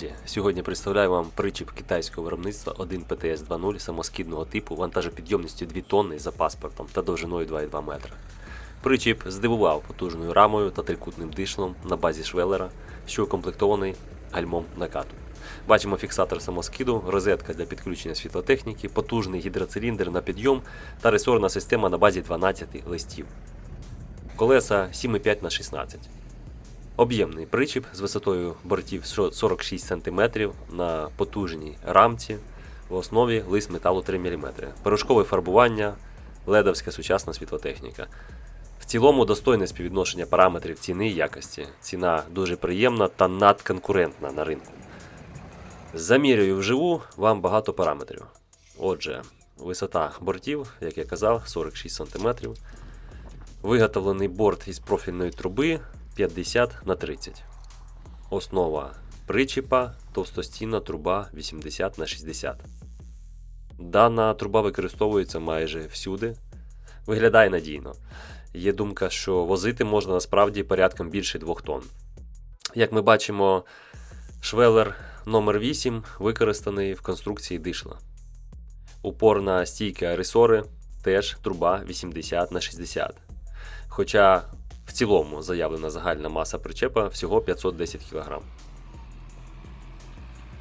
Друзі, сьогодні представляю вам причіп китайського виробництва 1 PTS 2.0 самоскідного типу вантажопідйомністю 2 тонни за паспортом та довжиною 2,2 метра. Причіп здивував потужною рамою та трикутним дишлом на базі швелера, що укомплектований гальмом накату. Бачимо фіксатор самоскиду, розетка для підключення світлотехніки, потужний гідроциліндр на підйом та ресорна система на базі 12 листів. Колеса 7,5 на 16. Об'ємний причіп з висотою бортів 46 см на потужній рамці. В основі лист металу 3 мм. Порошкове фарбування, ледовська сучасна світлотехніка. В цілому достойне співвідношення параметрів ціни і якості. Ціна дуже приємна та надконкурентна на ринку. Замірюю вживу вам багато параметрів. Отже, висота бортів, як я казав, 46 см. Виготовлений борт із профільної труби 50 на 30. Основа причіпа товстостінна труба 80 на 60. Дана труба використовується майже всюди. Виглядає надійно. Є думка, що возити можна насправді порядком більше 2 тонн. Як ми бачимо, швелер номер 8 використаний в конструкції дишла. Упорна стійка ресори теж труба 80 на 60. Хоча в цілому заявлена загальна маса причепа всього 510 кг.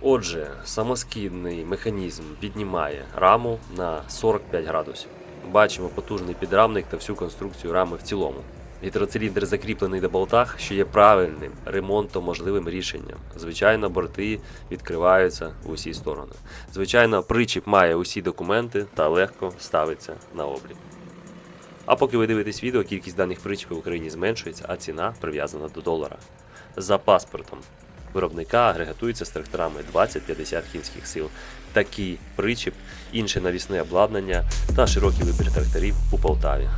Отже, самоскідний механізм піднімає раму на 45 градусів. Бачимо потужний підрамник та всю конструкцію рами в цілому. Гідроциліндр закріплений на болтах, що є правильним ремонтом можливим рішенням. Звичайно, борти відкриваються в усі сторони. Звичайно, причіп має усі документи та легко ставиться на облік. А поки ви дивитесь відео, кількість даних причіпів в Україні зменшується, а ціна прив'язана до долара. За паспортом виробника агрегатується з тракторами 20-50 кінських сил. Такий причіп, інше навісне обладнання та широкий вибір тракторів у Полтаві.